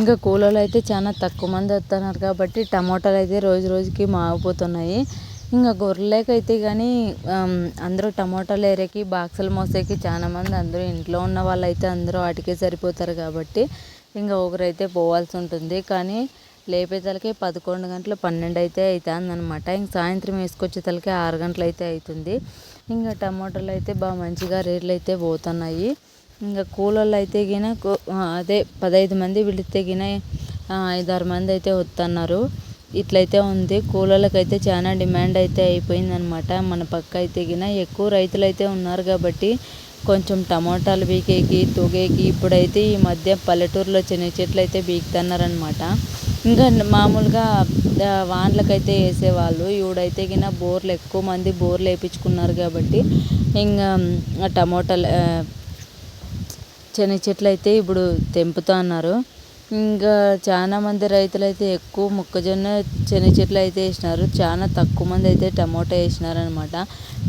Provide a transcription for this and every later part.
ఇంకా కూలోళ్ళు అయితే చాలా తక్కువ మంది వస్తున్నారు కాబట్టి టమోటాలు అయితే రోజు రోజుకి మాగిపోతున్నాయి. ఇంకా గొర్రెలకైతే కానీ అందరూ టమోటాలు ఏరేకి బాక్సులు మోసేకి చాలా మంది అందరూ ఇంట్లో ఉన్న వాళ్ళు అయితే అందరూ వాటికే సరిపోతారు కాబట్టి ఇంకా ఒకరైతే పోవాల్సి ఉంటుంది. కానీ లేపేతలకి పదకొండు గంటలు పన్నెండు అయితే అవుతుంది అనమాట ఇంక సాయంత్రం వేసుకొచ్చేతలకి ఆరు గంటలు అయితే అవుతుంది ఇంకా టమాటాలు అయితే బాగా మంచిగా రేట్లు అయితే పోతున్నాయి. ఇంకా కూలోళ్ళు అయితే గిన అదే పదహైదు మంది పిలిస్తే గిన ఐదారు మంది అయితే వస్తున్నారు ఇట్లయితే ఉంది. కూలోళ్ళకి అయితే చాలా డిమాండ్ అయితే అయిపోయిందనమాట మన పక్క అయితే గిన ఎక్కువ రైతులు అయితే ఉన్నారు కాబట్టి కొంచెం టమోటాలు బీకేకి తొగేకి ఇప్పుడైతే ఈ మధ్య పల్లెటూరులో చిన్న చెట్లు అయితే బీకుతున్నారనమాట ఇంకా మామూలుగా వాన్లకైతే వేసేవాళ్ళు. ఇవిడైతే గిన బోర్లు ఎక్కువ మంది బోర్లు వేయించుకున్నారు కాబట్టి ఇంకా టమోటాలు శనగ చెట్లు అయితే ఇప్పుడు తెంపుతా అన్నారు. ఇంకా చాలా మంది రైతులు అయితే ఎక్కువ మొక్కజొన్న శనగ చెట్లు అయితే వేసినారు. చాలా తక్కువ మంది అయితే టమోటా వేసినారనమాట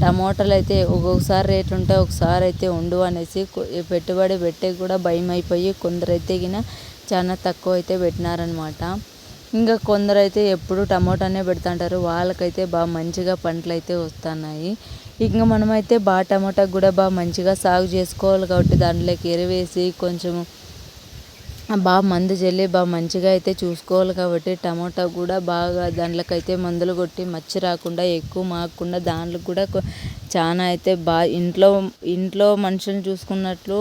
టమోటాలు అయితే ఒక్కొక్కసారి రేట్ ఉంటే ఒకసారి అయితే ఉండు అనేసి పెట్టుబడి పెట్టే కూడా భయం అయిపోయి కొందరు అయితే గిన చాలా తక్కువ అయితే పెట్టినారనమాట ఇంకా కొందరైతే ఎప్పుడు టమోటానే పెడుతుంటారు. వాళ్ళకైతే బాగా మంచిగా పంటలు అయితే వస్తున్నాయి. ఇంకా మనమైతే బాగా టమోటా కూడా బాగా మంచిగా సాగు చేసుకోవాలి కాబట్టి దాంట్లోకి ఎరువేసి కొంచెం బాగా మందు చల్లి బాగా మంచిగా అయితే చూసుకోవాలి కాబట్టి టమోటా కూడా బాగా దాంట్లోకైతే మందులు కొట్టి మచ్చి రాకుండా ఎక్కువ మాకుండా దాంట్లో కూడా చాలా అయితే బాగా ఇంట్లో ఇంట్లో మనుషులను చూసుకున్నట్లు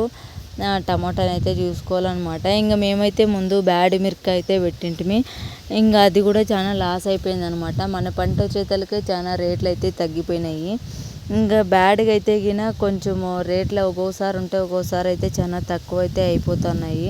టమాటాని అయితే చూసుకోవాలన్నమాట. ఇంకా మేమైతే ముందు బ్యాడ్ మిర్క్ అయితే పెట్టింటిమి. ఇంకా అది కూడా చాలా లాస్ అయిపోయింది అనమాట మన పంట చేతలకే చాలా రేట్లు అయితే తగ్గిపోయినాయి. ఇంకా బ్యాడ్గా అయితే గిన కొంచెము రేట్లు ఒక్కోసారి ఉంటే ఒక్కోసారి అయితే చాలా తక్కువ అయితే అయిపోతున్నాయి.